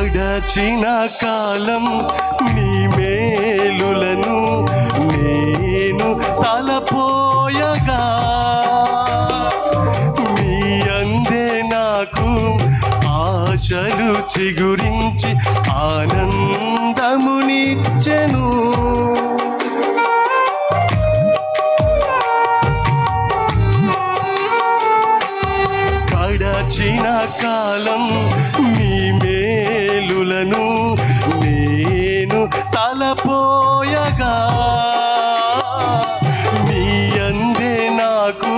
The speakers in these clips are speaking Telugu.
గడచిన కాలం నీ మేలులను నేను తలపోయగా. నీ అందే నాకు ఆశలు చిగురించి ఆనందమునిచ్చెను. గడచిన కాలం నీ మే పోయగా నీ అందే నాకు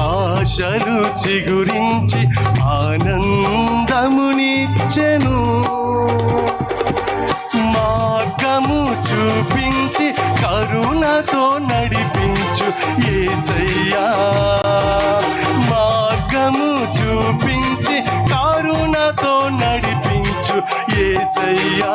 ఆశలు చిగురించి ఆనందమునిచ్చెను. మార్గము చూపించి కరుణతో నడిపించు ఏసయ్యా. మార్గము చూపించి కరుణతో నడిపించు ఏసయ్యా.